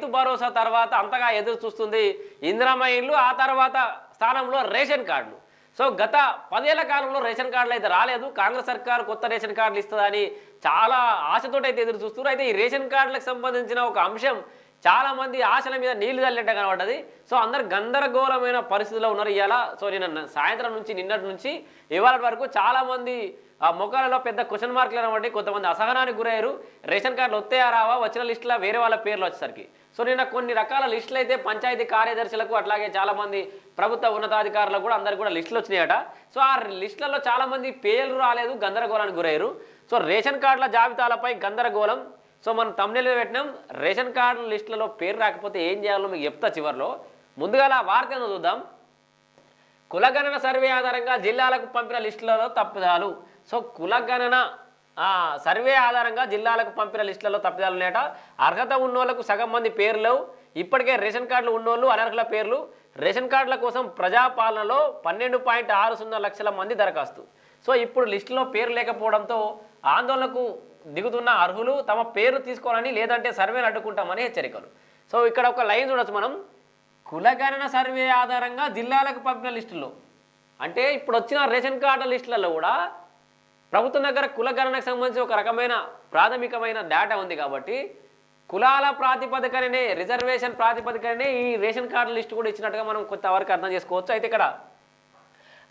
రైతు భరోసా తర్వాత అంతగా ఎదురు చూస్తుంది ఇందిరమ్మ ఇల్లు ఆ తర్వాత స్థానంలో రేషన్ కార్డులు. సో గత పదేళ్ళ కాలంలో రేషన్ కార్డులు అయితే రాలేదు. కాంగ్రెస్ సర్కార్ కొత్త రేషన్ కార్డులు ఇస్తుందని చాలా ఆశతోటైతే ఎదురు చూస్తున్నారు. అయితే ఈ రేషన్ కార్డులకు సంబంధించిన ఒక అంశం చాలామంది ఆశల మీద నీళ్ళు చల్లినట్టు కనబడ్డది. సో అందరు గందరగోళమైన పరిస్థితిలో ఉన్నారు ఇవాళ సో నిన్న సాయంత్రం నుంచి నిన్నటి నుంచి ఇవాళ వరకు చాలామంది ఆ ముఖాలలో పెద్ద క్వశ్చన్ మార్కులు అనబట్టి కొంతమంది అసహనానికి గురయ్యారు. రేషన్ కార్డులు వస్తాయా రావా? వచ్చిన లిస్టులో వేరే వాళ్ళ పేర్లు వచ్చేసరికి. సో నిన్న కొన్ని రకాల లిస్టులు అయితే పంచాయతీ కార్యదర్శులకు అట్లాగే చాలామంది ప్రభుత్వ ఉన్నతాధికారులకు కూడా అందరికి కూడా లిస్టులు వచ్చినాయట. సో ఆ లిస్టులలో చాలామంది పేర్లు రాలేదు గందరగోళానికి గురయ్యారు. సో రేషన్ కార్డుల జాబితాలపై గందరగోళం సో మనం తమిళలో పెట్టినాం. రేషన్ కార్డు లిస్టులలో పేరు రాకపోతే ఏం చేయాలో మీకు చెప్తా చివరిలో. ముందుగా వార్త వార్తను చూద్దాం. కులగణన సర్వే ఆధారంగా జిల్లాలకు పంపిన లిస్టులలో తప్పిదాలు. సో కులగణన సర్వే ఆధారంగా జిల్లాలకు పంపిన లిస్టులలో తప్పిదాలు ఉన్నాయట. అర్హత ఉన్నోళ్ళకు సగం మంది పేర్లు ఇప్పటికే రేషన్ కార్డులు ఉన్నోళ్ళు అనర్హుల పేర్లు. రేషన్ కార్డుల కోసం ప్రజాపాలనలో పన్నెండు పాయింట్ ఆరు సున్నా లక్షల మంది దరఖాస్తు. సో ఇప్పుడు లిస్టులో పేరు లేకపోవడంతో ఆందోళనకు దిగుతున్న అర్హులు తమ పేరు తీసుకోవాలని లేదంటే సర్వేలు అడ్డుకుంటామని హెచ్చరికలు. సో ఇక్కడ ఒక లైన్ చూడొచ్చు మనం. కులగణన సర్వే ఆధారంగా జిల్లాలకు పంపిన లిస్టులో. అంటే ఇప్పుడు వచ్చిన రేషన్ కార్డు లిస్టులలో కూడా ప్రభుత్వం దగ్గర కులగణనకు సంబంధించి ఒక రకమైన ప్రాథమికమైన డేటా ఉంది కాబట్టి కులాల ప్రాతిపదికనే రిజర్వేషన్ ప్రాతిపదికనే ఈ రేషన్ కార్డు లిస్టు కూడా ఇచ్చినట్టుగా మనం కొంతవరకు అర్థం చేసుకోవచ్చు. అయితే ఇక్కడ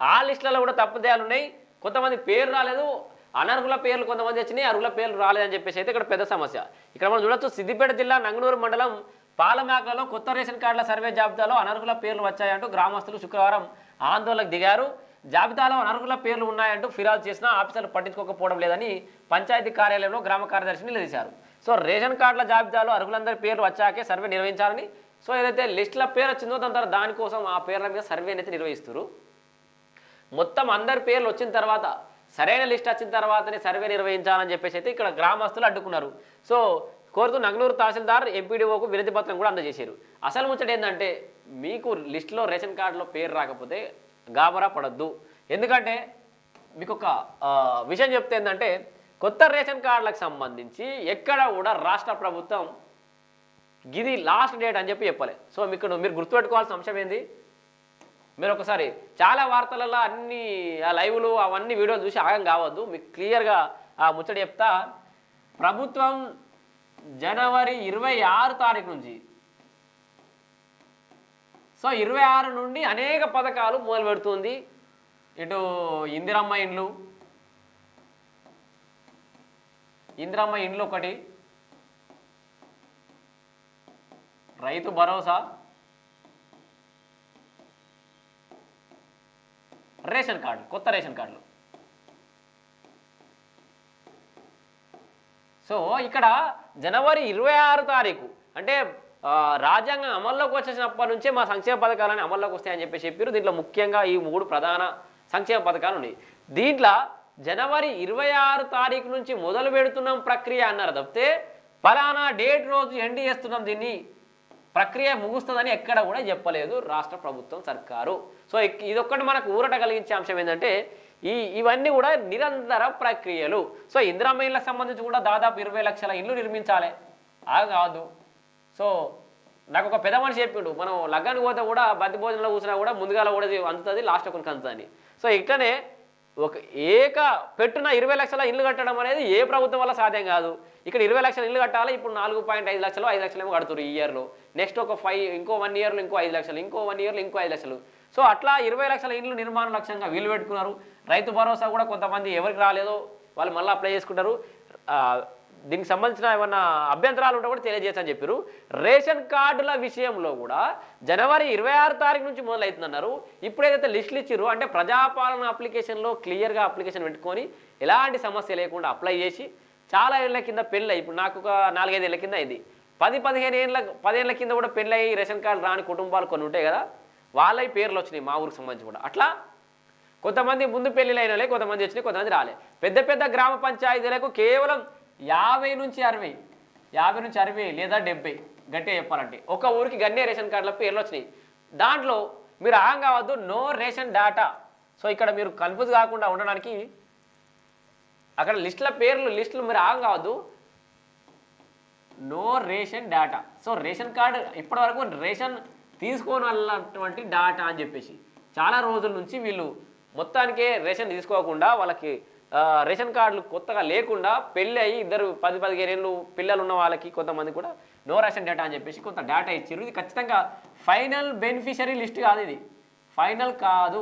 ఆ లిస్టులలో కూడా తప్పుదేయాలు ఉన్నాయి. కొంతమంది పేరు రాలేదు. అనర్హుల పేర్లు కొంతమంది వచ్చినాయి అర్హుల పేర్లు రాలేదని చెప్పేసి అయితే ఇక్కడ పెద్ద సమస్య. ఇక్కడ మనం చూడొచ్చు సిద్దిపేట జిల్లా నంగనూరు మండలం పాలమేకలో కొత్త రేషన్ కార్డుల సర్వే జాబితాలో అనర్హుల పేర్లు వచ్చాయంటూ గ్రామస్తులు శుక్రవారం ఆందోళనకు దిగారు. జాబితాలో అనర్హుల పేర్లు ఉన్నాయంటూ ఫిర్యాదు చేసినా ఆఫీసర్లు పట్టించుకోకపోవడం లేదని పంచాయతీ కార్యాలయంలో గ్రామ కార్యదర్శిని నిలదీశారు. సో రేషన్ కార్డుల జాబితాలో అర్హులందరి పేర్లు వచ్చాకే సర్వే నిర్వహించాలని సో ఏదైతే లిస్టుల పేరు వచ్చిందో దాని తర్వాత దానికోసం ఆ పేర్ల మీద సర్వే అయితే నిర్వహిస్తారు మొత్తం అందరి పేర్లు వచ్చిన తర్వాత సరైన లిస్ట్ వచ్చిన తర్వాతనే సర్వే నిర్వహించాలని చెప్పేసి అయితే ఇక్కడ గ్రామస్తులు అడ్డుకున్నారు. సో కోరుతూ నగనూరు తహసీల్దార్ ఎంపీడీఓకు వినతి పత్రం కూడా అందజేశారు. అసలు ముచ్చట ఏంటంటే మీకు లిస్టులో రేషన్ కార్డులో పేరు రాకపోతే గాబరా పడద్దు. ఎందుకంటే మీకు ఒక విషయం చెప్తే ఏంటంటే కొత్త రేషన్ కార్డులకు సంబంధించి ఎక్కడ కూడా రాష్ట్ర ప్రభుత్వం ఇది లాస్ట్ డేట్ అని చెప్పి చెప్పలే. సో మీకు మీరు గుర్తుపెట్టుకోవాల్సిన అంశం ఏంది? మీరు ఒకసారి చాలా వార్తలలో అన్ని ఆ లైవ్లు అవన్నీ వీడియోలు చూసి ఆగం కావద్దు. మీకు క్లియర్గా ఆ ముచ్చట చెప్తా. ప్రభుత్వం జనవరి ఇరవై ఆరు తారీఖు నుంచి సో ఇరవై ఆరు నుండి అనేక పథకాలు మొదలు పెడుతుంది. ఇటు ఇందిరమ్మ ఇండ్లు ఇందిరమ్మ ఇండ్లు ఒకటి రైతు భరోసా రేషన్ కార్డు కొత్త రేషన్ కార్డులు. సో ఇక్కడ జనవరి ఇరవై ఆరు తారీఖు అంటే రాజ్యాంగం అమల్లోకి వచ్చేసినప్పటి నుంచే మా సంక్షేమ పథకాలని అమల్లోకి వస్తాయని చెప్పి చెప్పారు. దీంట్లో ముఖ్యంగా ఈ మూడు ప్రధాన సంక్షేమ పథకాలు ఉన్నాయి. దీంట్లో జనవరి ఇరవై ఆరు తారీఖు నుంచి మొదలు పెడుతున్నాం ప్రక్రియ అన్నారు. తప్పితే ఫలానా డేట్ రోజు ఎండ్ చేస్తున్నాం దీన్ని. ప్రక్రియ ముగుస్తుందని ఎక్కడ కూడా చెప్పలేదు రాష్ట్ర ప్రభుత్వం సర్కారు. సో ఇదొక్కటి మనకు ఊరట కలిగించే అంశం ఏంటంటే ఈ ఇవన్నీ కూడా నిరంతర ప్రక్రియలు. సో ఇందిరామ ఇళ్ళకి సంబంధించి కూడా దాదాపు ఇరవై లక్షల ఇల్లు నిర్మించాలి. ఆ కాదు. సో నాకు ఒక పెద్ద మనిషి చెప్పిండు మనం లగ్గానికి పోతే కూడా బంతి భోజనంలో కూర్చున్నా కూడా ముందుగాల కూడా అందుతుంది లాస్ట్ కొన్ని అందుతుంది సో ఇట్లనే ఒక ఏక పెట్టున ఇరవై లక్షల ఇల్లు కట్టడం అనేది ఏ ప్రభుత్వం వల్ల సాధ్యం కాదు. ఇక్కడ ఇరవై లక్షల ఇల్లు కట్టాలి ఇప్పుడు నాలుగు పాయింట్ ఐదు లక్షలు ఐదు లక్షలు ఏమో కడుతురు ఈ ఇయర్లో నెక్స్ట్ ఒక ఫైవ్ ఇంకో వన్ ఇయర్లో ఇంకో ఐదు లక్షలు ఇంకో వన్ ఇయర్లో ఇంకో ఐదు లక్షలు. సో అట్లా ఇరవై లక్షల ఇండ్లు నిర్మాణ లక్ష్యంగా వీలు పెట్టుకున్నారు. రైతు భరోసా కూడా కొంతమంది ఎవరికి రాలేదో వాళ్ళు మళ్ళీ అప్లై చేసుకుంటారు. దీనికి సంబంధించిన ఏమన్నా అభ్యంతరాలు ఉంటే కూడా తెలియజేయచ్చని చెప్పారు రేషన్ కార్డుల విషయంలో కూడా జనవరి ఇరవై ఆరు తారీఖు నుంచి మొదలవుతుందన్నారు ఇప్పుడు ఏదైతే లిస్టులు ఇచ్చారో అంటే ప్రజాపాలన అప్లికేషన్లో క్లియర్గా అప్లికేషన్ పెట్టుకొని ఎలాంటి సమస్య లేకుండా అప్లై చేసి చాలా ఏళ్ళ కింద పెళ్ళి ఇప్పుడు నాకు ఒక నాలుగైదు ఏళ్ళ కింద అయింది పది పదిహేను ఏళ్ళ పదేళ్ళ కింద కూడా పెళ్ళి రేషన్ కార్డు రాని కుటుంబాలు కొన్ని ఉంటాయి కదా వాళ్ళవి పేర్లు వచ్చినాయి మా ఊరికి సంబంధించి కూడా. అట్లా కొంతమంది ముందు పెళ్ళిళ్ళు అయిన కొంతమంది వచ్చినాయి కొంతమంది రాలే. పెద్ద పెద్ద గ్రామ పంచాయతీలకు కేవలం యాభై నుంచి అరవై. యాభై నుంచి అరవై లేదా డెబ్బై. గట్టిగా చెప్పాలంటే. ఒక ఊరికి గన్నే రేషన్ కార్డుల పేర్లు వచ్చినాయి. దాంట్లో మీరు ఆగం కావద్దు నో రేషన్ డాటా. సో ఇక్కడ మీరు కన్ఫ్యూజ్ కాకుండా ఉండడానికి అక్కడ లిస్టుల పేర్లు లిస్టులు మీరు ఆగం కావద్దు. No ration data. So ration card ఇప్పటివరకు రేషన్ తీసుకోని వెళ్ళినటువంటి డాటా అని చెప్పేసి. చాలా రోజుల నుంచి వీళ్ళు మొత్తానికే రేషన్ తీసుకోకుండా వాళ్ళకి రేషన్ కార్డులు కొత్తగా లేకుండా పెళ్ళి అయ్యి ఇద్దరు పది పదిహేను ఏళ్ళు పిల్లలు ఉన్న వాళ్ళకి కొంతమంది కూడా నో రేషన్ డేటా అని చెప్పేసి కొంత డేటా ఇచ్చారు ఇది ఖచ్చితంగా ఫైనల్ బెనిఫిషరీ లిస్ట్ కాదు ఇది. ఫైనల్ కాదు.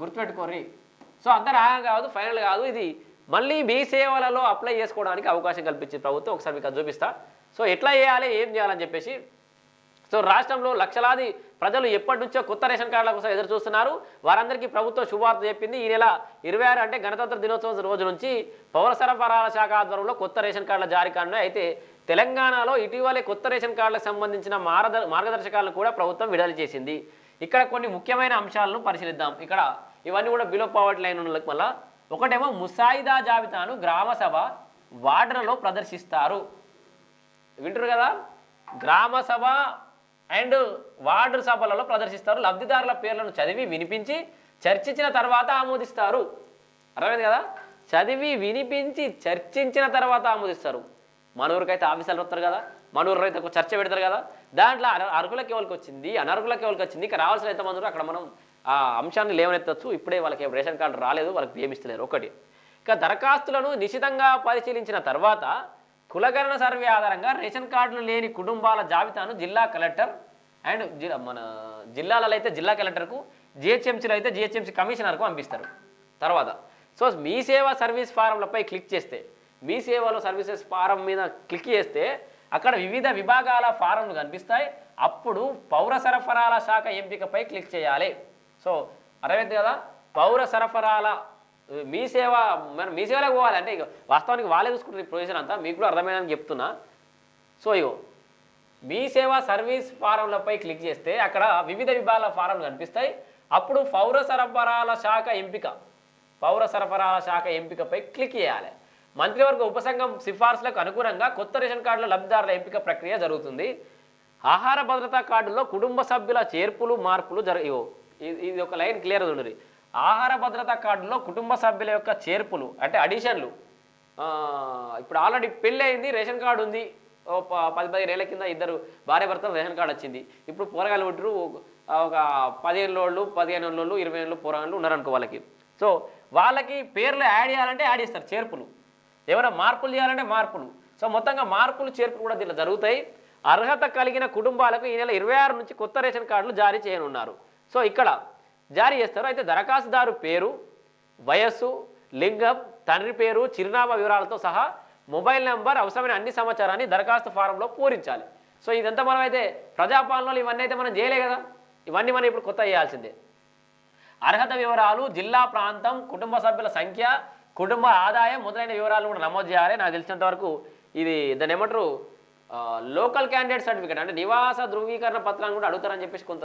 గుర్తుపెట్టుకోర్రి. సో అంత రాగా కాదు ఫైనల్ కాదు ఇది. మళ్ళీ మీ సేవలలో అప్లై చేసుకోవడానికి అవకాశం కల్పించింది ప్రభుత్వం. ఒకసారి మీకు అది చూపిస్తా. సో ఎట్లా చేయాలి ఏం చేయాలని చెప్పేసి సో రాష్ట్రంలో లక్షలాది ప్రజలు ఎప్పటి నుంచో కొత్త రేషన్ కార్డుల కోసం ఎదురు చూస్తున్నారు. వారందరికీ ప్రభుత్వం శుభార్త చెప్పింది. ఈ నెల ఇరవై ఆరు అంటే గణతంత్ర దినోత్సవం రోజు నుంచి పౌర సరఫరాల శాఖ ఆధ్వర్యంలో కొత్త రేషన్ కార్డుల జారీ కానున్నాయి. అయితే తెలంగాణలో ఇటీవలే కొత్త రేషన్ కార్డులకు సంబంధించిన మార్గద మార్గదర్శకాలను కూడా ప్రభుత్వం విడుదల చేసింది. ఇక్కడ కొన్ని ముఖ్యమైన అంశాలను పరిశీలిద్దాం. ఇక్కడ ఇవన్నీ కూడా బిలో పవర్టీ లైన్ ఉన్న వల్ల ఒకటేమో ముసాయిదా జాబితాను గ్రామసభ వార్డులలో ప్రదర్శిస్తారు. వింటారు కదా? గ్రామసభ అండ్ వార్డు సభలలో ప్రదర్శిస్తారు. లబ్ధిదారుల పేర్లను చదివి వినిపించి చర్చించిన తర్వాత ఆమోదిస్తారు. అర్థమైంది కదా? చదివి వినిపించి చర్చించిన తర్వాత ఆమోదిస్తారు. మన ఊరికైతే ఆఫీసర్లు వస్తారు కదా? మన ఊరు అయితే చర్చ పెడతారు కదా? దాంట్లో అర్హులకి ఎవరికి వచ్చింది అనర్హులకి ఎవరికి వచ్చింది. ఇక రావాల్సిన ఎంతమంది అక్కడ మనం ఆ అంశాన్ని లేవనెత్తచ్చు. ఇప్పుడే వాళ్ళకి రేషన్ కార్డు రాలేదు వాళ్ళకి బియ్యం ఒకటి. ఇక దరఖాస్తులను నిశితంగా పరిశీలించిన తర్వాత కులగణన సర్వే ఆధారంగా రేషన్ కార్డులు లేని కుటుంబాల జాబితాను జిల్లా కలెక్టర్ అండ్ మన జిల్లాలలో అయితే జిల్లా కలెక్టర్కు జిహెచ్ఎంసీలో అయితే జిహెచ్ఎంసీ కమిషనర్కు పంపిస్తారు. తర్వాత సో మీ సేవ సర్వీస్ ఫారంలపై క్లిక్ చేస్తే మీ సేవలో సర్వీసెస్ ఫారం మీద క్లిక్ చేస్తే అక్కడ వివిధ విభాగాల ఫారంలు కనిపిస్తాయి. అప్పుడు పౌర సరఫరాల శాఖ ఎంపికపై క్లిక్ చేయాలి. సో అర్థమైంది కదా? పౌర సరఫరాల మీ సేవ మరి మీ సేవలోకి పోవాలంటే ఇక వాస్తవానికి వాళ్ళే చూసుకుంటారు ఈ ప్రొవిజన్ అంతా. మీకు కూడా అర్థమైందని చెప్తున్నా. సో ఇగో మీ సేవ సర్వీస్ ఫారంలపై క్లిక్ చేస్తే అక్కడ వివిధ విభాగాల ఫారంలు కనిపిస్తాయి. అప్పుడు పౌర సరఫరాల శాఖ ఎంపిక పౌర సరఫరాల శాఖ ఎంపికపై క్లిక్ చేయాలి. మంత్రివర్గ ఉపసంఘం సిఫార్సులకు అనుగుణంగా కొత్త రేషన్ కార్డుల లబ్ధిదారుల ఎంపిక ప్రక్రియ జరుగుతుంది. ఆహార భద్రతా కార్డుల్లో కుటుంబ సభ్యుల చేర్పులు మార్పులు జర ఇది- ఇది ఒక లైన్ క్లియర్ ఉండండి ఆహార భద్రతా కార్డులో కుటుంబ సభ్యుల యొక్క చేర్పులు అంటే అడిషన్లు. ఇప్పుడు ఆల్రెడీ పెళ్ళి అయింది రేషన్ కార్డు ఉంది. ఓ ప- పది పదిహేనేళ్ళ కింద ఇద్దరు భార్య భర్తలు రేషన్ కార్డు వచ్చింది. ఇప్పుడు పోరగాళ్ళు పుట్టిరు ఒక పదిహేను వాళ్ళు పదిహేను వాళ్ళు ఇరవై ఏళ్ళు పోరగాళ్ళు ఉన్నారనుకో వాళ్ళకి. సో వాళ్ళకి పేర్లు యాడ్ చేయాలంటే యాడ్ చేస్తారు చేర్పులు. ఏమైనా మార్పులు చేయాలంటే మార్పులు. సో మొత్తంగా మార్పులు చేర్పులు కూడా దీనిలో జరుగుతాయి. అర్హత కలిగిన కుటుంబాలకు ఈ నెల ఇరవై ఆరు నుంచి కొత్త రేషన్ కార్డులు జారీ చేయనున్నారు. సో ఇక్కడ జారీ చేస్తారు. అయితే దరఖాస్తుదారు పేరు వయస్సు లింగం తండ్రి పేరు చిరునామా వివరాలతో సహా మొబైల్ నెంబర్ అవసరమైన అన్ని సమాచారాన్ని దరఖాస్తు ఫారంలో పూరించాలి. సో ఇదంతా మనం అయితే ప్రజాపాలనలో ఇవన్నీ అయితే మనం చేయలే కదా. ఇవన్నీ మనం ఇప్పుడు కొత్త చేయాల్సిందే. అర్హత వివరాలు జిల్లా ప్రాంతం కుటుంబ సభ్యుల సంఖ్య కుటుంబ ఆదాయం మొదలైన వివరాలు కూడా నమోదు చేయాలి. నాకు తెలిసినంత వరకు ఇది దాని ఏమంటారు లోకల్ క్యాండిడేట్ సర్టిఫికేట్ అంటే నివాస ధృవీకరణ పత్రాన్ని కూడా అడుగుతారని చెప్పేసి కొంత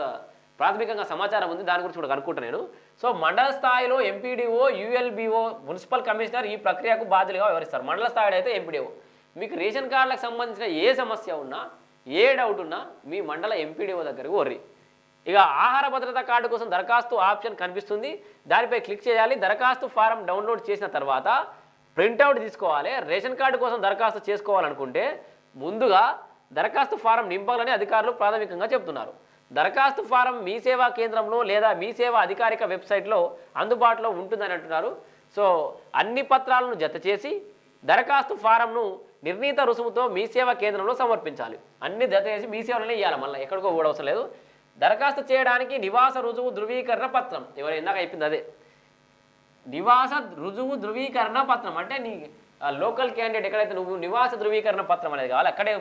ప్రాథమికంగా సమాచారం ఉంది దాని గురించి కూడా కనుక్కుంటాను నేను. సో మండల స్థాయిలో ఎంపీడీఓ యూఎల్బిఓ మున్సిపల్ కమిషనర్ ఈ ప్రక్రియకు బాధ్యులుగా వివరిస్తారు మండల స్థాయిలో అయితే ఎంపీడీఓ మీకు రేషన్ కార్డులకు సంబంధించిన ఏ సమస్య ఉన్నా ఏ డౌట్ ఉన్నా మీ మండల ఎంపీడీఓ దగ్గరకు వర్రి ఇక ఆహార భద్రత కార్డు కోసం దరఖాస్తు ఆప్షన్ కనిపిస్తుంది. దానిపై క్లిక్ చేయాలి. దరఖాస్తు ఫారం డౌన్లోడ్ చేసిన తర్వాత ప్రింట్అవుట్ తీసుకోవాలి. రేషన్ కార్డు కోసం దరఖాస్తు చేసుకోవాలనుకుంటే ముందుగా దరఖాస్తు ఫారం నింపాలని అధికారులు ప్రాథమికంగా చెబుతున్నారు దరఖాస్తు ఫారం మీ సేవా కేంద్రంలో లేదా మీ సేవా అధికారిక వెబ్సైట్లో అందుబాటులో ఉంటుందని అంటున్నారు. సో అన్ని పత్రాలను జత చేసి దరఖాస్తు ఫారంను నిర్ణీత రుసుముతో మీ సేవా కేంద్రంలో సమర్పించాలి. అన్ని జత చేసి మీ సేవలనే ఇవ్వాలి మళ్ళీ ఎక్కడికో కూడా అవసరం లేదు. దరఖాస్తు చేయడానికి నివాస రుజువు ధృవీకరణ పత్రం. ఎవరు ఇందాక అయిపోయింది అదే. నివాస రుజువు ధృవీకరణ పత్రం. అంటే నీ లోకల్ క్యాండిడేట్ ఎక్కడైతే నువ్వు నివాస ధృవీకరణ పత్రం అనేది కావాలి అక్కడే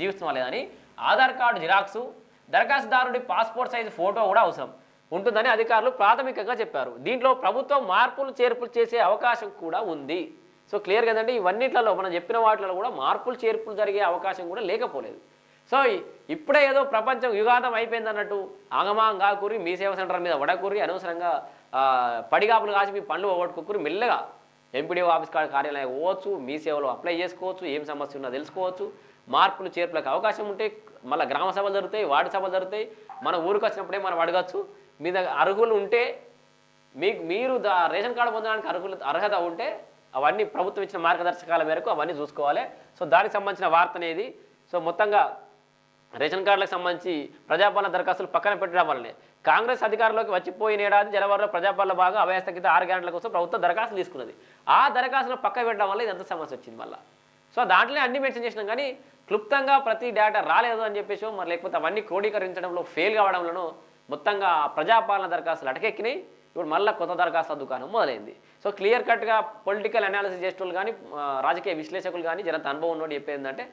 జీవిస్తున్నావు లేదని ఆధార్ కార్డు జిరాక్సు దరఖాస్తుదారుడి పాస్పోర్ట్ సైజు ఫోటో కూడా అవసరం. ఉంటుందని అధికారులు ప్రాథమికంగా చెప్పారు. దీంట్లో ప్రభుత్వం మార్పులు చేర్పులు చేసే అవకాశం కూడా ఉంది. సో క్లియర్ కదండి ఇవన్నిట్లలో మనం చెప్పిన వాటిలో కూడా మార్పులు చేర్పులు జరిగే అవకాశం కూడా లేకపోలేదు. సో ఇప్పుడే ఏదో ప్రపంచం యుగాంతం అయిపోయింది అన్నట్టు ఆగమాంగా కూరి మీ సేవ సెంటర్ మీద వడకూరి అనవసరంగా పడిగాపులు కాసి మీ పనులు పోగొట్టుకోకూరి మెల్లగా ఎంపీడీఓ ఆఫీస్ కాడ కార్యాలయం పోవచ్చు మీ సేవలో అప్లై చేసుకోవచ్చు ఏం సమస్య ఉన్నా తెలుసుకోవచ్చు. మార్పులు చేర్పులకు అవకాశం ఉంటే మళ్ళీ గ్రామ సభలు జరుగుతాయి వార్డు సభలు జరుగుతాయి. మన ఊరికి వచ్చినప్పుడే మనం అడగచ్చు. మీ దగ్గర అర్హులు ఉంటే మీకు మీరు దా రేషన్ కార్డు పొందడానికి అర్హులు అర్హత ఉంటే అవన్నీ ప్రభుత్వం ఇచ్చిన మార్గదర్శకాల మేరకు అవన్నీ చూసుకోవాలి. సో దానికి సంబంధించిన వార్త అనేది సో మొత్తంగా రేషన్ కార్డులకు సంబంధించి ప్రజాపాలన దరఖాస్తులు పక్కన పెట్టడం వల్లనే. కాంగ్రెస్ అధికారంలోకి వచ్చిపోయిన ఏడాది జనవరిలో ప్రజాపాలన బాగా అవ్యవస్థ ఆరు గంటల కోసం ప్రభుత్వం దరఖాస్తులు తీసుకున్నది. ఆ దరఖాస్తులు పక్క పెట్టడం వల్ల ఇదంతా సమస్య వచ్చింది మళ్ళీ. సో దాంట్లో అన్ని మెన్షన్ చేసినాం కానీ క్లుప్తంగా ప్రతి డేటా రాలేదు అని చెప్పేసి మరి లేకపోతే అవన్నీ క్రోడీకరించడంలో ఫెయిల్ కావడంలోనూ మొత్తంగా ప్రజాపాలన దరఖాస్తులు అటకెక్కినాయి. ఇప్పుడు మళ్ళీ కొత్త దరఖాస్తుల దుకాణం మొదలైంది. సో క్లియర్ కట్గా పొలిటికల్ అనాలిసిస్ చేసేటోళ్ళు కానీ రాజకీయ విశ్లేషకులు కానీ జనంత అనుభవం ఉన్నోడు చెప్పేది ఏంటంటే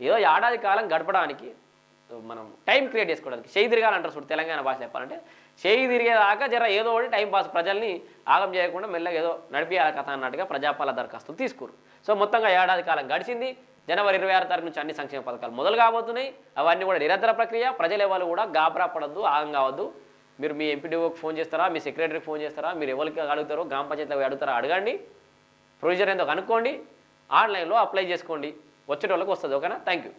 ఏదో ఏడాది కాలం గడపడానికి మనం టైం క్రియేట్ చేసుకోవడానికి చేయి తిరగాలంటారు చూడు తెలంగాణ భాష చెప్పాలంటే. చేయి తిరిగేదాకా జర ఏదో ఒకటి టైం పాస్ ప్రజల్ని ఆగం చేయకుండా మెల్లగా ఏదో నడిపియాల కథ అన్నట్టుగా ప్రజాపాలన దరఖాస్తులు తీసుకురు సో మొత్తంగా ఏడాది కాలం గడిచింది. జనవరి ఇరవై ఆరు తారీఖు నుంచి అన్ని సంక్షేమ పథకాలు మొదలు కాబోతున్నాయి. అవన్నీ కూడా నిరంతర ప్రక్రియ. ప్రజలు ఎవరు కూడా గాబరా పడద్దు ఆగం కావద్దు. మీరు మీ ఎంపీడీఓకి ఫోన్ చేస్తారా మీ సెక్రటరీకి ఫోన్ చేస్తారా మీరు ఎవరికి అడుగుతారో గ్రామ పంచాయతీలో అడుగుతారా అడగండి. ప్రొసీజర్ ఏందో కనుక్కోండి. ఆన్లైన్లో అప్లై చేసుకోండి. వచ్చేటోళ్ళకి వస్తుంది ఓకేనా? Thank you